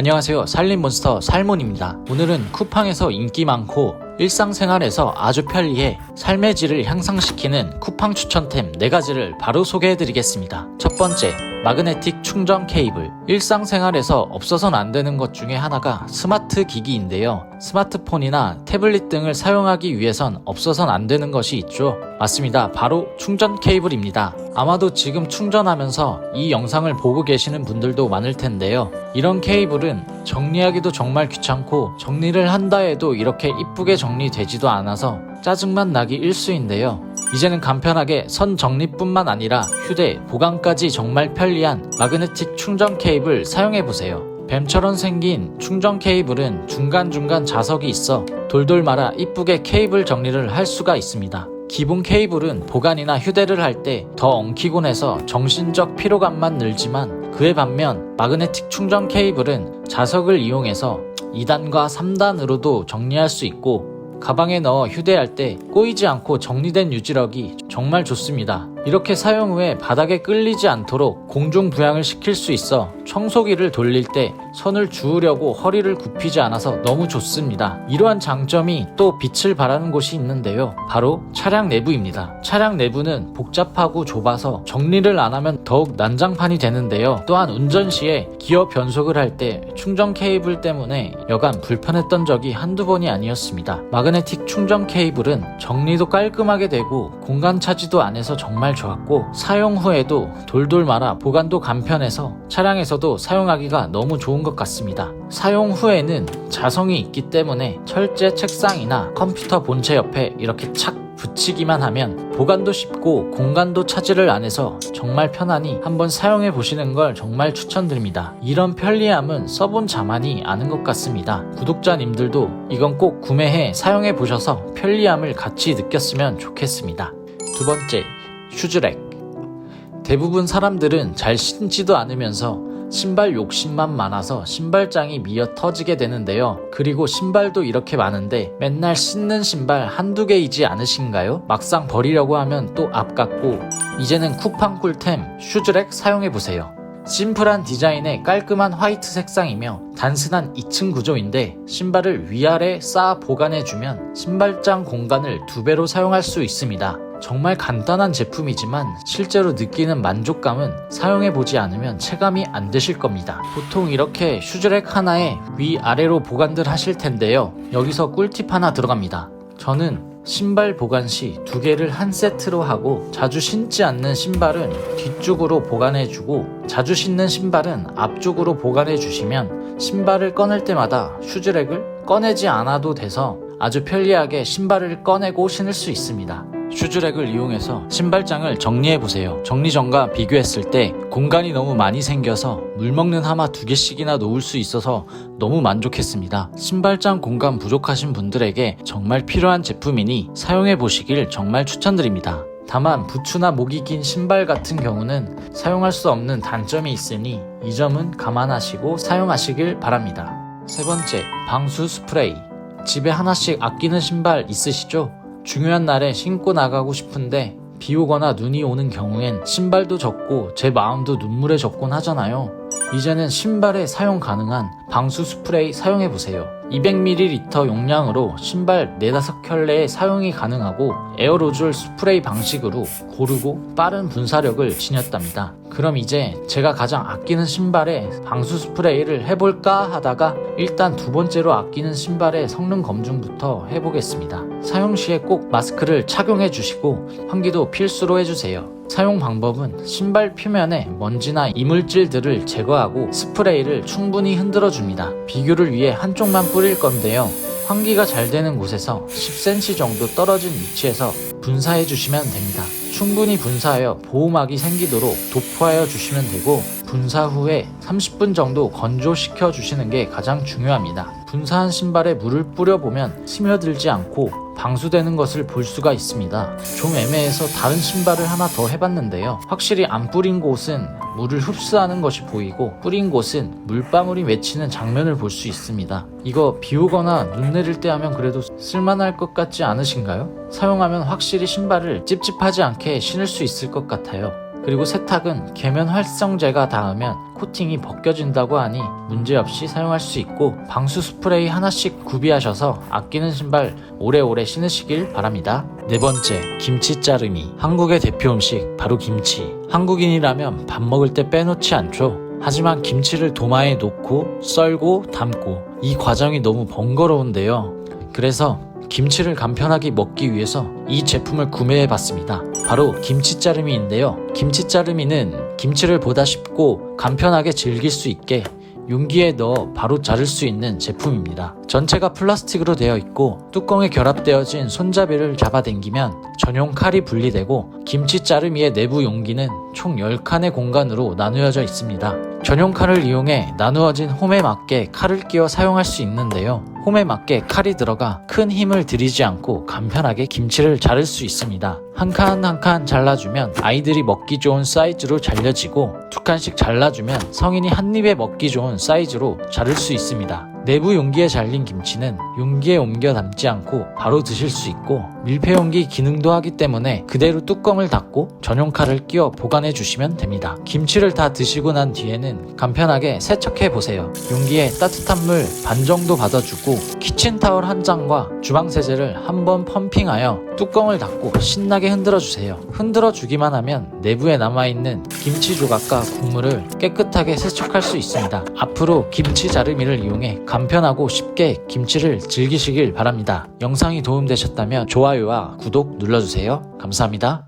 안녕하세요. 살림몬스터 살몬입니다. 오늘은 쿠팡에서 인기 많고 일상생활에서 아주 편리해 삶의 질을 향상시키는 쿠팡 추천템 4가지를 바로 소개해드리겠습니다. 첫 번째, 마그네틱 충전 케이블. 일상생활에서 없어선 안 되는 것 중에 하나가 스마트 기기인데요. 스마트폰이나 태블릿 등을 사용하기 위해선 없어선 안 되는 것이 있죠. 맞습니다. 바로 충전 케이블입니다. 아마도 지금 충전하면서 이 영상을 보고 계시는 분들도 많을 텐데요. 이런 케이블은 정리하기도 정말 귀찮고 정리를 한다 해도 이렇게 이쁘게 정리 되지도 않아서 짜증만 나기 일수인데요. 이제는 간편하게 선 정리뿐만 아니라 휴대, 보관까지 정말 편리한 마그네틱 충전 케이블 사용해보세요. 뱀처럼 생긴 충전 케이블은 중간중간 자석이 있어 돌돌 말아 이쁘게 케이블 정리를 할 수가 있습니다. 기본 케이블은 보관이나 휴대를 할 때 더 엉키곤 해서 정신적 피로감만 늘지만 그에 반면 마그네틱 충전 케이블은 자석을 이용해서 2단과 3단으로도 정리할 수 있고 가방에 넣어 휴대할 때 꼬이지 않고 정리된 유지력이 정말 좋습니다. 이렇게 사용 후에 바닥에 끌리지 않도록 공중 부양을 시킬 수 있어 청소기를 돌릴 때 손을 주우려고 허리를 굽히지 않아서 너무 좋습니다. 이러한 장점이 또 빛을 발하는 곳이 있는데요. 바로 차량 내부입니다. 차량 내부는 복잡하고 좁아서 정리를 안 하면 더욱 난장판이 되는데요. 또한 운전 시에 기어 변속을 할 때 충전 케이블 때문에 여간 불편했던 적이 한두 번이 아니었습니다. 마그네틱 충전 케이블은 정리도 깔끔하게 되고 공간 차지도 안 해서 정말 좋았고 사용 후에도 돌돌 말아 보관도 간편해서 차량에서 도 사용하기가 너무 좋은 것 같습니다. 사용 후에는 자성이 있기 때문에 철제 책상이나 컴퓨터 본체 옆에 이렇게 착 붙이기만 하면 보관도 쉽고 공간도 차지를 안 해서 정말 편하니 한번 사용해 보시는 걸 정말 추천드립니다. 이런 편리함은 써본 자만이 아는 것 같습니다. 구독자님들도 이건 꼭 구매해 사용해 보셔서 편리함을 같이 느꼈으면 좋겠습니다. 두 번째, 슈즈렉. 대부분 사람들은 잘 신지도 않으면서 신발 욕심만 많아서 신발장이 미어 터지게 되는데요. 그리고 신발도 이렇게 많은데 맨날 신는 신발 한두 개이지 않으신가요? 막상 버리려고 하면 또 아깝고 이제는 쿠팡 꿀템 슈즈렉 사용해보세요. 심플한 디자인의 깔끔한 화이트 색상이며 단순한 2층 구조인데 신발을 위아래 쌓아 보관해주면 신발장 공간을 두 배로 사용할 수 있습니다. 정말 간단한 제품이지만 실제로 느끼는 만족감은 사용해보지 않으면 체감이 안 되실 겁니다. 보통 이렇게 슈즈렉 하나에 위아래로 보관들 하실 텐데요. 여기서 꿀팁 하나 들어갑니다. 저는 신발 보관 시 두 개를 한 세트로 하고 자주 신지 않는 신발은 뒤쪽으로 보관해 주고 자주 신는 신발은 앞쪽으로 보관해 주시면 신발을 꺼낼 때마다 슈즈렉을 꺼내지 않아도 돼서 아주 편리하게 신발을 꺼내고 신을 수 있습니다. 슈즈렉을 이용해서 신발장을 정리해보세요. 정리전과 비교했을 때 공간이 너무 많이 생겨서 물 먹는 하마 두 개씩이나 놓을 수 있어서 너무 만족했습니다. 신발장 공간 부족하신 분들에게 정말 필요한 제품이니 사용해보시길 정말 추천드립니다. 다만 부츠나 목이 긴 신발 같은 경우는 사용할 수 없는 단점이 있으니 이 점은 감안하시고 사용하시길 바랍니다. 세 번째, 방수 스프레이. 집에 하나씩 아끼는 신발 있으시죠? 중요한 날에 신고 나가고 싶은데 비 오거나 눈이 오는 경우엔 신발도 젖고 제 마음도 눈물에 젖곤 하잖아요. 이제는 신발에 사용 가능한 방수 스프레이 사용해보세요. 200ml 용량으로 신발 4, 5켤레에 사용이 가능하고 에어로졸 스프레이 방식으로 고르고 빠른 분사력을 지녔답니다. 그럼 이제 제가 가장 아끼는 신발에 방수 스프레이를 해볼까 하다가 일단 두 번째로 아끼는 신발의 성능 검증부터 해보겠습니다. 사용 시에 꼭 마스크를 착용해 주시고 환기도 필수로 해주세요. 사용 방법은 신발 표면에 먼지나 이물질들을 제거하고 스프레이를 충분히 흔들어 줍니다. 비교를 위해 한쪽만 뿌릴 건데요. 환기가 잘 되는 곳에서 10cm 정도 떨어진 위치에서 분사해 주시면 됩니다. 충분히 분사하여 보호막이 생기도록 도포하여 주시면 되고 분사 후에 30분 정도 건조시켜 주시는 게 가장 중요합니다. 분사한 신발에 물을 뿌려보면 스며들지 않고 방수되는 것을 볼 수가 있습니다. 좀 애매해서 다른 신발을 하나 더 해봤는데요. 확실히 안 뿌린 곳은 물을 흡수하는 것이 보이고 뿌린 곳은 물방울이 맺히는 장면을 볼 수 있습니다. 이거 비 오거나 눈 내릴 때 하면 그래도 쓸만할 것 같지 않으신가요? 사용하면 확실히 신발을 찝찝하지 않게 신을 수 있을 것 같아요. 그리고 세탁은 계면 활성제가 닿으면 코팅이 벗겨진다고 하니 문제없이 사용할 수 있고 방수 스프레이 하나씩 구비하셔서 아끼는 신발 오래오래 신으시길 바랍니다. 네 번째, 김치 자르미. 한국의 대표 음식 바로 김치. 한국인이라면 밥 먹을 때 빼놓지 않죠. 하지만 김치를 도마에 놓고 썰고 담고 이 과정이 너무 번거로운데요. 그래서 김치를 간편하게 먹기 위해서 이 제품을 구매해 봤습니다. 바로 김치 자르미인데요. 김치 자르미는 김치를 보다 쉽고 간편하게 즐길 수 있게 용기에 넣어 바로 자를 수 있는 제품입니다. 전체가 플라스틱으로 되어 있고 뚜껑에 결합되어진 손잡이를 잡아당기면 전용 칼이 분리되고 김치 자르미의 내부 용기는 총 10칸의 공간으로 나누어져 있습니다. 전용 칼을 이용해 나누어진 홈에 맞게 칼을 끼워 사용할 수 있는데요. 홈에 맞게 칼이 들어가 큰 힘을 들이지 않고 간편하게 김치를 자를 수 있습니다. 한 칸 한 칸 잘라주면 아이들이 먹기 좋은 사이즈로 잘려지고 두 칸씩 잘라주면 성인이 한 입에 먹기 좋은 사이즈로 자를 수 있습니다. 내부 용기에 잘린 김치는 용기에 옮겨 담지 않고 바로 드실 수 있고 밀폐 용기 기능도 하기 때문에 그대로 뚜껑을 닫고 전용 칼을 끼워 보관해 주시면 됩니다. 김치를 다 드시고 난 뒤에는 간편하게 세척해 보세요. 용기에 따뜻한 물 반 정도 받아주고 키친타월 한 장과 주방 세제를 한번 펌핑하여 뚜껑을 닫고 신나게 흔들어 주세요. 흔들어 주기만 하면 내부에 남아있는 김치 조각과 국물을 깨끗하게 세척할 수 있습니다. 앞으로 김치 자르미를 이용해 간편하고 쉽게 김치를 즐기시길 바랍니다. 영상이 도움되셨다면 좋아요와 구독 눌러주세요. 감사합니다.